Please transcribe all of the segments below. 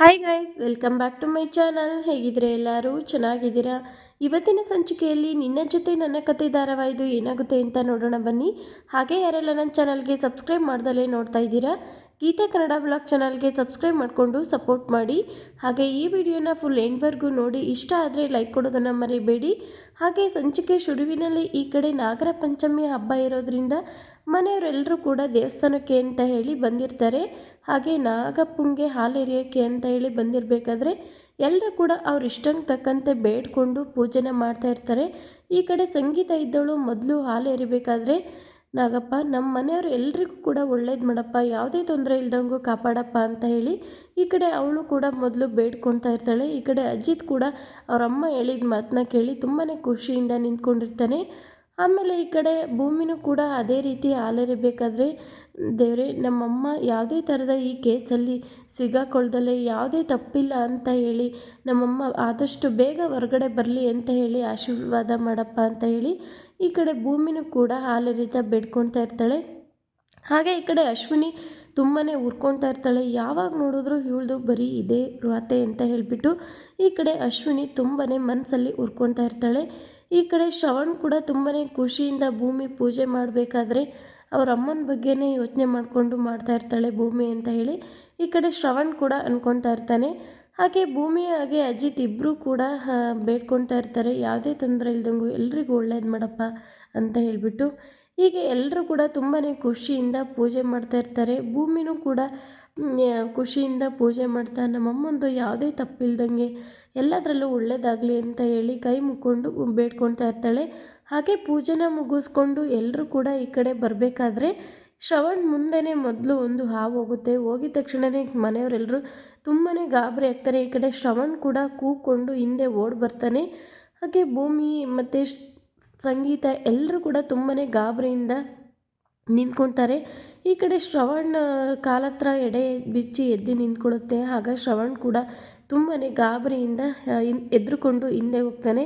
Hi guys welcome back to my channel ಹೇಗಿದ್ರೆ ಎಲ್ಲರೂ ಚೆನ್ನಾಗಿದ್ದೀರಾ? ಇವತ್ತಿನ ಸಂಚಿಕೆಯಲ್ಲಿ ನಿನ್ನ ಜೊತೆ ನನ್ನ ಕತೆ ಧಾರಾವಾಹಿದು ಏನಾಗುತ್ತೆ ಅಂತ ನೋಡೋಣ ಬನ್ನಿ. ಹಾಗೆ ಯಾರೆಲ್ಲ ನನ್ನ ಚಾನಲ್ಗೆ ಸಬ್ಸ್ಕ್ರೈಬ್ ಮಾಡ್ದಲೇ ನೋಡ್ತಾ ಇದ್ದೀರಾ? ಗೀತೆ ಕನ್ನಡ ಬ್ಲಾಗ್ ಚಾನಲ್ಗೆ ಸಬ್ಸ್ಕ್ರೈಬ್ ಮಾಡಿಕೊಂಡು ಸಪೋರ್ಟ್ ಮಾಡಿ. ಹಾಗೆ ಈ ವಿಡಿಯೋನ ಫುಲ್ ಎಂಡ್ವರೆಗೂ ನೋಡಿ ಇಷ್ಟ ಆದರೆ ಲೈಕ್ ಕೊಡೋದನ್ನು ಮರಿಬೇಡಿ. ಹಾಗೆ ಸಂಚಿಕೆ ಶುರುವಿನಲ್ಲಿ ಈ ಕಡೆ ನಾಗರ ಪಂಚಮಿ ಹಬ್ಬ ಇರೋದ್ರಿಂದ ಮನೆಯವರೆಲ್ಲರೂ ಕೂಡ ದೇವಸ್ಥಾನಕ್ಕೆ ಅಂತ ಹೇಳಿ ಬಂದಿರ್ತಾರೆ. ಹಾಗೆ ನಾಗಪ್ಪಂಗೆ ಹಾಲು ಎರಿಯೋಕ್ಕೆ ಅಂತ ಹೇಳಿ ಬಂದಿರಬೇಕಾದ್ರೆ ಎಲ್ಲರೂ ಕೂಡ ಅವ್ರ ಇಷ್ಟಂಗೆ ತಕ್ಕಂತೆ ಬೇಡ್ಕೊಂಡು ಪೂಜೆನ ಮಾಡ್ತಾ ಇರ್ತಾರೆ. ಈ ಕಡೆ ಸಂಗೀತ ಇದ್ದವಳು ಮೊದಲು ಹಾಲು ಎರಿಬೇಕಾದ್ರೆ ನಾಗಪ್ಪ ನಮ್ಮ ಮನೆಯವರು ಎಲ್ರಿಗೂ ಕೂಡ ಒಳ್ಳೇದು ಮಾಡಪ್ಪ, ಯಾವುದೇ ತೊಂದರೆ ಇಲ್ದಂಗೂ ಕಾಪಾಡಪ್ಪ ಅಂತ ಹೇಳಿ ಈ ಕಡೆ ಅವಳು ಕೂಡ ಮೊದಲು ಬೇಡ್ಕೊಳ್ತಾ ಇರ್ತಾಳೆ. ಈ ಕಡೆ ಅಜಿತ್ ಕೂಡ ಅವರಮ್ಮ ಹೇಳಿದ ಮಾತನ್ನ ಕೇಳಿ ತುಂಬಾ ಖುಷಿಯಿಂದ ನಿಂತ್ಕೊಂಡಿರ್ತಾನೆ. ಆಮೇಲೆ ಈ ಕಡೆ ಭೂಮಿನೂ ಕೂಡ ಅದೇ ರೀತಿ ಹಾಲೆರಿಬೇಕಾದ್ರೆ ದೇವರೇ, ನಮ್ಮಮ್ಮ ಯಾವುದೇ ಥರದ ಈ ಕೇಸಲ್ಲಿ ಸಿಗಾಕೊಳ್ದಲೆ, ಯಾವುದೇ ತಪ್ಪಿಲ್ಲ ಅಂತ ಹೇಳಿ, ನಮ್ಮಮ್ಮ ಆದಷ್ಟು ಬೇಗ ಹೊರಗಡೆ ಬರಲಿ ಅಂತ ಹೇಳಿ ಆಶೀರ್ವಾದ ಮಾಡಪ್ಪ ಅಂತ ಹೇಳಿ ಈ ಕಡೆ ಭೂಮಿನೂ ಕೂಡ ಹಾಲೆರಿತಾ ಬೇಡ್ಕೊಳ್ತಾ ಇರ್ತಾಳೆ. ಹಾಗೆ ಈ ಕಡೆ ಅಶ್ವಿನಿ ತುಂಬಾ ಉರ್ಕೊಳ್ತಾ ಇರ್ತಾಳೆ. ಯಾವಾಗ ನೋಡಿದ್ರು ಇವಳ್ದು ಬರೀ ಇದೇ ರಾತೆ ಅಂತ ಹೇಳಿಬಿಟ್ಟು ಈ ಕಡೆ ಅಶ್ವಿನಿ ತುಂಬಾ ಮನಸ್ಸಲ್ಲಿ ಉರ್ಕೊಳ್ತಾ ಇರ್ತಾಳೆ. ಈ ಕಡೆ ಶ್ರವಣ್ ಕೂಡ ತುಂಬಾ ಖುಷಿಯಿಂದ ಭೂಮಿ ಪೂಜೆ ಮಾಡಬೇಕಾದ್ರೆ ಅವ್ರ ಅಮ್ಮನ ಬಗ್ಗೆನೇ ಯೋಚನೆ ಮಾಡಿಕೊಂಡು ಮಾಡ್ತಾ ಇರ್ತಾಳೆ ಭೂಮಿ ಅಂತ ಹೇಳಿ. ಈ ಕಡೆ ಶ್ರವಣ್ ಕೂಡ ಅಂದ್ಕೊಳ್ತಾ ಇರ್ತಾನೆ. ಹಾಗೆ ಭೂಮಿ ಹಾಗೆ ಅಜಿತ್ ಇಬ್ಬರೂ ಕೂಡ ಬೇಡ್ಕೊಳ್ತಾ ಇರ್ತಾರೆ. ಯಾವುದೇ ತೊಂದರೆ ಇಲ್ದಂಗೂ ಎಲ್ರಿಗೂ ಒಳ್ಳೇದು ಮಾಡಪ್ಪ ಅಂತ ಹೇಳಿಬಿಟ್ಟು ಹೀಗೆ ಎಲ್ಲರೂ ಕೂಡ ತುಂಬಾ ಖುಷಿಯಿಂದ ಪೂಜೆ ಮಾಡ್ತಾ ಇರ್ತಾರೆ. ಭೂಮಿನೂ ಕೂಡ ಖುಷಿಯಿಂದ ಪೂಜೆ ಮಾಡ್ತಾ ನಮ್ಮಮ್ಮಂದು ಯಾವುದೇ ತಪ್ಪಿಲ್ದಂಗೆ ಎಲ್ಲದರಲ್ಲೂ ಒಳ್ಳೆಯದಾಗಲಿ ಅಂತ ಹೇಳಿ ಕೈ ಮುಕ್ಕೊಂಡು ಬೇಡ್ಕೊಳ್ತಾ ಇರ್ತಾಳೆ. ಹಾಗೆ ಪೂಜೆನ ಮುಗಿಸ್ಕೊಂಡು ಎಲ್ಲರೂ ಕೂಡ ಈ ಕಡೆ ಬರಬೇಕಾದ್ರೆ ಶ್ರವಣ್ ಮುಂದೆನೇ ಮೊದಲು ಒಂದು ಹಾವು ಹೋಗುತ್ತೆ. ಹೋಗಿದ ತಕ್ಷಣವೇ ಮನೆಯವರೆಲ್ಲರೂ ತುಂಬಾ ಗಾಬರಿ ಆಗ್ತಾರೆ. ಈ ಕಡೆ ಶ್ರವಣ್ ಕೂಡ ಕೂಕೊಂಡು ಹಿಂದೆ ಓಡಿ ಬರ್ತಾನೆ. ಹಾಗೆ ಭೂಮಿ ಮತ್ತು ಸಂಗೀತ ಎಲ್ಲರೂ ಕೂಡ ತುಂಬಾ ಗಾಬರಿಯಿಂದ ನಿಂತ್ಕೊತಾರೆ. ಈ ಕಡೆ ಶ್ರವಣ್ ಕಾಲತ್ರ ಎಡೆ ಬಿಚ್ಚಿ ಎದ್ದು ನಿಂತ್ಕೊಳ್ಳುತ್ತೆ. ಆಗ ಶ್ರವಣ್ ಕೂಡ ತುಂಬಾ ಗಾಬರಿಯಿಂದ ಎದ್ರುಕೊಂಡು ಹಿಂದೆ ಹೋಗ್ತಾನೆ.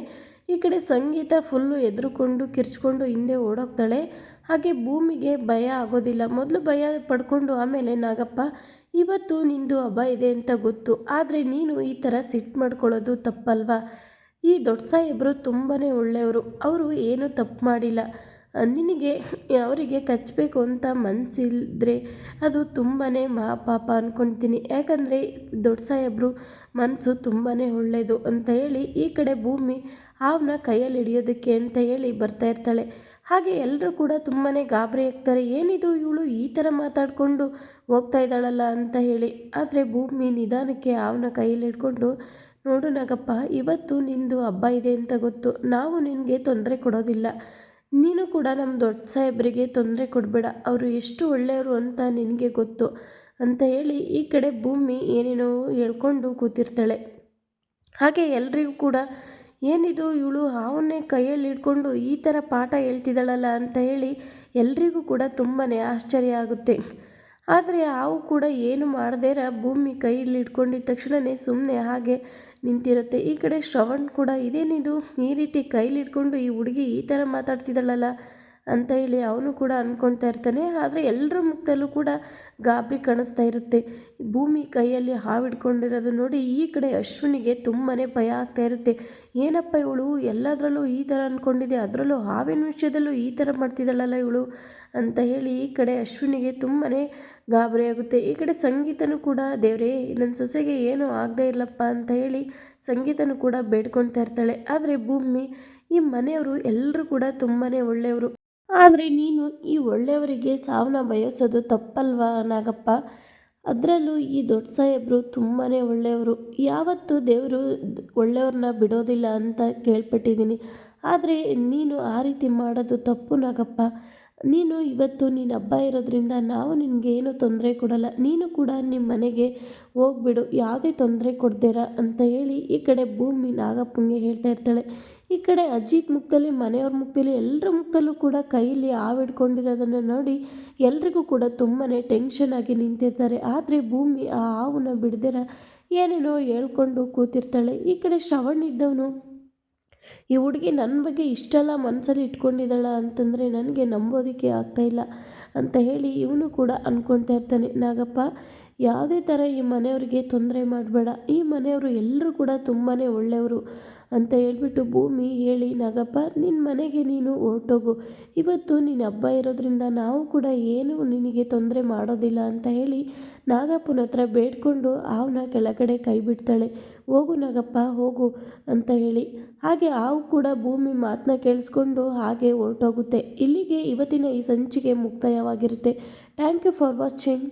ಈ ಕಡೆ ಸಂಗೀತ ಫುಲ್ಲು ಎದ್ರುಕೊಂಡು, ಕಿರ್ಚ್ಕೊಂಡು ಹಿಂದೆ ಓಡೋಗ್ತಾಳೆ. ಹಾಗೆ ಭೂಮಿಗೆ ಭಯ ಆಗೋದಿಲ್ಲ. ಮೊದಲು ಭಯ ಪಡ್ಕೊಂಡು ಆಮೇಲೆ, ನಾಗಪ್ಪ, ಇವತ್ತು ನಿಂದು ಹಬ್ಬ ಇದೆ ಅಂತ ಗೊತ್ತು. ಆದರೆ ನೀನು ಈ ಥರ ಸಿಟ್ಟು ಮಾಡ್ಕೊಳ್ಳೋದು ತಪ್ಪಲ್ವಾ? ಈ ದೊಡ್ಡ ಸಾಹೇಬರು ತುಂಬಾ ಒಳ್ಳೆಯವರು. ಅವರು ಏನೂ ತಪ್ಪು ಮಾಡಿಲ್ಲ. ನಿನಗೆ ಅವರಿಗೆ ಕಚ್ಚಬೇಕು ಅಂತ ಮನಸ್ಸಿಲ್ಲದ್ರೆ ಅದು ತುಂಬಾ ಮಾ ಪಾಪ ಅಂದ್ಕೊತೀನಿ ಯಾಕಂದರೆ ದೊಡ್ಡ ಸಾಹೇಬರು ಮನಸ್ಸು ತುಂಬಾ ಒಳ್ಳೆಯದು ಅಂತ ಹೇಳಿ ಈ ಕಡೆ ಭೂಮಿ ಹಾವನ್ನ ಕೈಯಲ್ಲಿ ಹಿಡಿಯೋದಕ್ಕೆ ಅಂತ ಹೇಳಿ ಬರ್ತಾ ಇರ್ತಾಳೆ. ಹಾಗೆ ಎಲ್ಲರೂ ಕೂಡ ತುಂಬಾ ಗಾಬರಿ ಆಗ್ತಾರೆ. ಏನಿದು ಇವಳು ಈ ಥರ ಮಾತಾಡಿಕೊಂಡು ಹೋಗ್ತಾ ಇದ್ದಾಳಲ್ಲ ಅಂತ ಹೇಳಿ. ಆದರೆ ಭೂಮಿ ನಿಧಾನಕ್ಕೆ ಹಾವನ್ನ ಕೈಯಲ್ಲಿ ಹಿಡ್ಕೊಂಡು ನೋಡು ನಾಗಪ್ಪ, ಇವತ್ತು ನಿಂದು ಹಬ್ಬ ಇದೆ ಅಂತ ಗೊತ್ತು. ನಾವು ನಿನಗೆ ತೊಂದರೆ ಕೊಡೋದಿಲ್ಲ. ನೀನು ಕೂಡ ನಮ್ಮ ದೊಡ್ಡ ಸಾಹೇಬರಿಗೆ ತೊಂದರೆ ಕೊಡಬೇಡ. ಅವರು ಎಷ್ಟು ಒಳ್ಳೆಯವರು ಅಂತ ನಿನಗೆ ಗೊತ್ತು. ಅಂತ ಹೇಳಿ ಈ ಕಡೆ ಭೂಮಿ ಏನೇನೋ ಹೇಳ್ಕೊಂಡು ಕೂತಿರ್ತಾಳೆ. ಹಾಗೆ ಎಲ್ರಿಗೂ ಕೂಡ, ಏನಿದು ಇವಳು ಹಾವನ್ನೇ ಕೈಯಲ್ಲಿ ಹಿಡ್ಕೊಂಡು ಈ ಥರ ಪಾಠ ಹೇಳ್ತಿದ್ದಾಳಲ್ಲ ಅಂತ ಹೇಳಿ ಎಲ್ರಿಗೂ ಕೂಡ ತುಂಬಾ ಆಶ್ಚರ್ಯ ಆಗುತ್ತೆ. ಆದರೆ ಹಾವು ಕೂಡ ಏನು ಮಾಡದೇರ ಭೂಮಿ ಕೈಯಲ್ಲಿ ಇಟ್ಕೊಂಡಿದ್ದ ತಕ್ಷಣವೇ ಸುಮ್ಮನೆ ಹಾಗೆ ನಿಂತಿರುತ್ತೆ. ಈ ಕಡೆ ಶ್ರವಣ್ ಕೂಡ ಇದೇನಿದು? ಈ ರೀತಿ ಕೈಲಿ ಇಟ್ಕೊಂಡು ಈ ಹುಡುಗಿ ಈ ಥರ ಮಾತಾಡ್ತಿದ್ದಾಳಲ್ಲ? ಅಂತ ಹೇಳಿ ಅವನು ಕೂಡ ಅಂದ್ಕೊಳ್ತಾ ಇರ್ತಾನೆ. ಆದರೆ ಎಲ್ಲರ ಮುಖದಲ್ಲೂ ಕೂಡ ಗಾಬರಿ ಕಾಣಿಸ್ತಾ ಇರುತ್ತೆ. ಭೂಮಿ ಕೈಯಲ್ಲಿ ಹಾವು ಹಿಡ್ಕೊಂಡಿರೋದು ನೋಡಿ ಈ ಕಡೆ ಅಶ್ವಿನಿಗೆ ತುಂಬಾ ಭಯ ಆಗ್ತಾ ಇರುತ್ತೆ. ಏನಪ್ಪ ಇವಳು? ಎಲ್ಲದರಲ್ಲೂ ಈ ಥರ ಅಂದ್ಕೊಂಡಿದೆ ಅದರಲ್ಲೂ ಹಾವಿನ ವಿಷಯದಲ್ಲೂ ಈ ಥರ ಮಾಡ್ತಿದ್ದಾಳಲ್ಲ ಇವಳು? ಅಂತ ಹೇಳಿ ಈ ಕಡೆ ಅಶ್ವಿನಿಗೆ ತುಂಬಾ ಗಾಬರಿ ಆಗುತ್ತೆ. ಈ ಕಡೆ ಸಂಗೀತನೂ ಕೂಡ, ದೇವರೇ ನನ್ನ ಸೊಸೆಗೆ ಏನೂ ಆಗದೇ ಇಲ್ಲಪ್ಪ ಅಂತ ಹೇಳಿ ಸಂಗೀತನೂ ಕೂಡ ಬೇಡ್ಕೊಳ್ತಾ ಇರ್ತಾಳೆ. ಆದರೆ ಭೂಮಿ, ಈ ಮನೆಯವರು ಎಲ್ಲರೂ ಕೂಡ ತುಂಬಾ ಒಳ್ಳೆಯವರು. ಆದರೆ ನೀನು ಈ ಒಳ್ಳೆಯವರಿಗೆ ಸಾವನ್ನ ಬಯಸೋದು ತಪ್ಪಲ್ವಾ ನಾಗಪ್ಪ? ಅದರಲ್ಲೂ ಈ ದೊಡ್ಡ ಸಾಹೇಬರು ತುಂಬಾ ಒಳ್ಳೆಯವರು. ಯಾವತ್ತೂ ದೇವರು ಒಳ್ಳೆಯವ್ರನ್ನ ಬಿಡೋದಿಲ್ಲ ಅಂತ ಕೇಳ್ಪಟ್ಟಿದ್ದೀನಿ. ಆದರೆ ನೀನು ಆ ರೀತಿ ಮಾಡೋದು ತಪ್ಪು ನಾಗಪ್ಪ. ನೀನು ಇವತ್ತು ನೀನು ಹಬ್ಬ ಇರೋದ್ರಿಂದ ನಾವು ನಿನಗೆ ಏನು ತೊಂದರೆ ಕೊಡಲ್ಲ. ನೀನು ಕೂಡ ನಿಮ್ಮ ಮನೆಗೆ ಹೋಗ್ಬಿಡು. ಯಾವುದೇ ತೊಂದರೆ ಕೊಡ್ದಿರ ಅಂತ ಹೇಳಿ ಈ ಕಡೆ ಭೂಮಿ ನಾಗಪ್ಪನಿಗೆ ಹೇಳ್ತಾ ಇರ್ತಾಳೆ. ಈ ಕಡೆ ಅಜ್ಜಿತ್ ಮುಖದಲ್ಲಿ, ಮನೆಯವ್ರ ಮುಖದಲ್ಲಿ ಎಲ್ಲರ ಮುಖದಲ್ಲೂ ಕೂಡ ಕೈಯಲ್ಲಿ ಹಾವಿಡ್ಕೊಂಡಿರೋದನ್ನು ನೋಡಿ ಎಲ್ರಿಗೂ ಕೂಡ ತುಂಬಾ ಟೆನ್ಷನ್ ಆಗಿ ನಿಂತಿರ್ತಾರೆ. ಆದರೆ ಭೂಮಿ ಆ ಹಾವನ್ನು ಬಿಡ್ದಿರ ಏನೇನೋ ಹೇಳ್ಕೊಂಡು ಕೂತಿರ್ತಾಳೆ. ಈ ಕಡೆ ಶ್ರವಣ್ ಇದ್ದವನು ಈ ಹುಡುಗಿ ನನ್ನ ಬಗ್ಗೆ ಇಷ್ಟೆಲ್ಲ ಮನಸ್ಸಲ್ಲಿ ಇಟ್ಕೊಂಡಿದ್ದಾಳ ಅಂತಂದರೆ ನನಗೆ ನಂಬೋದಕ್ಕೆ ಆಗ್ತಾಯಿಲ್ಲ ಅಂತ ಹೇಳಿ ಇವನು ಕೂಡ ಅಂದ್ಕೊಳ್ತಾ ಇರ್ತಾನೆ. ನಾಗಪ್ಪ ಯಾವುದೇ ಥರ ಈ ಮನೆಯವರಿಗೆ ತೊಂದರೆ ಮಾಡಬೇಡ. ಈ ಮನೆಯವರು ಎಲ್ಲರೂ ಕೂಡ ತುಂಬಾ ಒಳ್ಳೆಯವರು ಅಂತ ಹೇಳ್ಬಿಟ್ಟು ಭೂಮಿ ಹೇಳಿ, ನಾಗಪ್ಪ ನಿನ್ನ ಮನೆಗೆ ನೀನು ಹೊರಟೋಗು. ಇವತ್ತು ನಿನ್ನ ಹಬ್ಬ ಇರೋದ್ರಿಂದ ನಾವು ಕೂಡ ಏನು ನಿನಗೆ ತೊಂದರೆ ಮಾಡೋದಿಲ್ಲ ಅಂತ ಹೇಳಿ ನಾಗಪ್ಪನ ಹತ್ರ ಬೇಡ್ಕೊಂಡು ಅವನ ಕೆಳಗಡೆ ಕೈ ಬಿಡ್ತಾಳೆ. ಹೋಗು ನಾಗಪ್ಪ, ಹೋಗು ಅಂತ ಹೇಳಿ. ಹಾಗೆ ಹಾವು ಕೂಡ ಭೂಮಿ ಮಾತನ್ನ ಕೇಳಿಸ್ಕೊಂಡು ಹಾಗೆ ಹೊರಟೋಗುತ್ತೆ. ಇಲ್ಲಿಗೆ ಇವತ್ತಿನ ಈ ಸಂಚಿಕೆ ಮುಕ್ತಾಯವಾಗಿರುತ್ತೆ. Thank you for watching